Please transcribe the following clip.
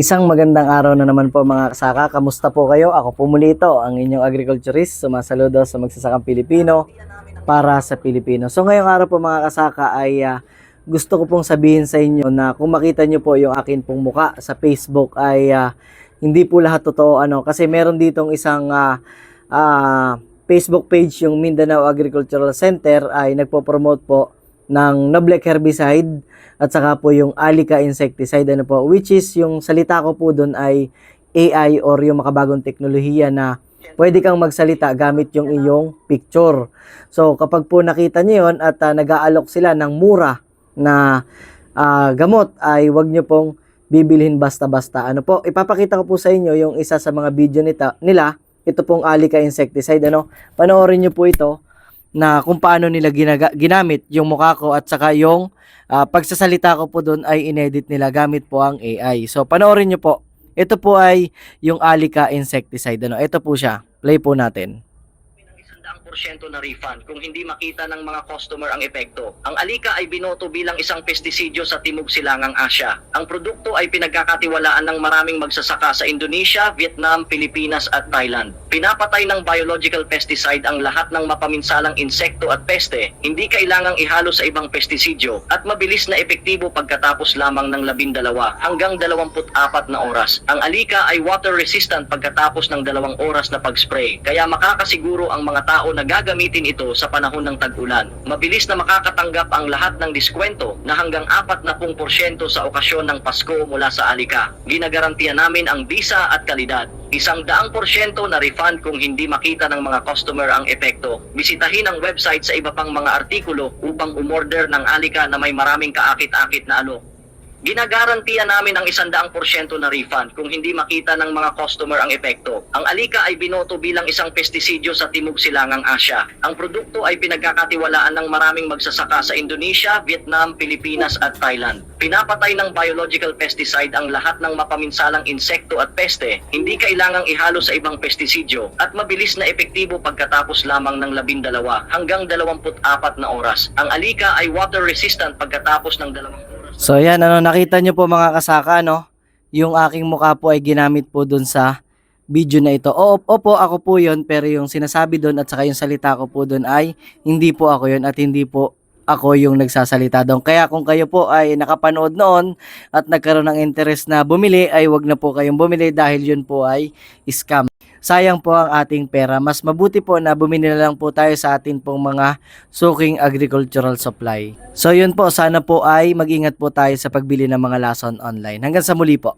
Isang magandang araw na naman po mga kasaka. Kamusta po kayo? Ako po muli ito, ang inyong agriculturist. Sumasaludo sa magsasakang Pilipino para sa Pilipino. So ngayong araw po mga kasaka ay ah, gusto ko pong sabihin sa inyo na kung makita nyo po yung akin pong muka sa Facebook ay ah, hindi po lahat totoo ano kasi meron ditong isang ah, ah, Facebook page yung Mindanao Agricultural Center ay nagpo-promote po ng Noblec herbicide at saka po yung Alica insecticide ano po which is yung salita ko po doon ay AI or yung makabagong teknolohiya na pwede kang magsalita gamit yung iyong picture. So kapag po nakita niyo yon at ah, nag-aalok sila ng mura na ah, gamot ay wag niyo pong bibilhin basta-basta. Ano po, ipapakita ko po sa inyo yung isa sa mga video nita, nila. Ito pong Alica insecticide ano. Panoorin niyo po ito na kung paano nila ginaga- ginamit yung mukha ko at saka yung ah, pagsasalita ko po doon ay inedit nila gamit po ang AI. So panoorin niyo po. Ito po ay yung Alica insecticide ano. Ito po siya. Play po natin. ng isandaang porsyento na refund kung hindi makita ng mga customer ang epekto. Ang alika ay binoto bilang isang pestisidyo sa Timog Silangang Asya. Ang produkto ay pinagkakatiwalaan ng maraming magsasaka sa Indonesia, Vietnam, Pilipinas at Thailand. Pinapatay ng biological pesticide ang lahat ng mapaminsalang insekto at peste. Hindi kailangang ihalo sa ibang pestisidyo at mabilis na epektibo pagkatapos lamang ng 12 hanggang 24 na oras. Ang alika ay water resistant pagkatapos ng dalawang oras na pag-spray. Kaya makakasiguro ang mga tao na gagamitin ito sa panahon ng tag-ulan. Mabilis na makakatanggap ang lahat ng diskwento na hanggang 40% sa okasyon ng Pasko mula sa alika. Ginagarantiya namin ang bisa at kalidad. Isang daang porsyento na refund kung hindi makita ng mga customer ang epekto. Bisitahin ang website sa iba pang mga artikulo upang umorder ng alika na may maraming kaakit-akit na alok. Ginagarantiya namin ang isandaang porsyento na refund kung hindi makita ng mga customer ang epekto. Ang alika ay binoto bilang isang pestisidyo sa Timog Silangang Asya. Ang produkto ay pinagkakatiwalaan ng maraming magsasaka sa Indonesia, Vietnam, Pilipinas at Thailand. Pinapatay ng biological pesticide ang lahat ng mapaminsalang insekto at peste. Hindi kailangang ihalo sa ibang pestisidyo at mabilis na epektibo pagkatapos lamang ng 12 hanggang 24 na oras. Ang alika ay water resistant pagkatapos ng dalawang oras. So yan, ano, nakita nyo po mga kasaka, no? Yung aking mukha po ay ginamit po dun sa video na ito. O, opo, ako po yon pero yung sinasabi doon at saka yung salita ko po doon ay hindi po ako yon at hindi po ako yung nagsasalita doon. Kaya kung kayo po ay nakapanood noon at nagkaroon ng interest na bumili, ay wag na po kayong bumili dahil yun po ay scam. Sayang po ang ating pera. Mas mabuti po na bumili na lang po tayo sa atin pong mga suking agricultural supply. So yun po, sana po ay mag-ingat po tayo sa pagbili ng mga lason online. Hanggang sa muli po.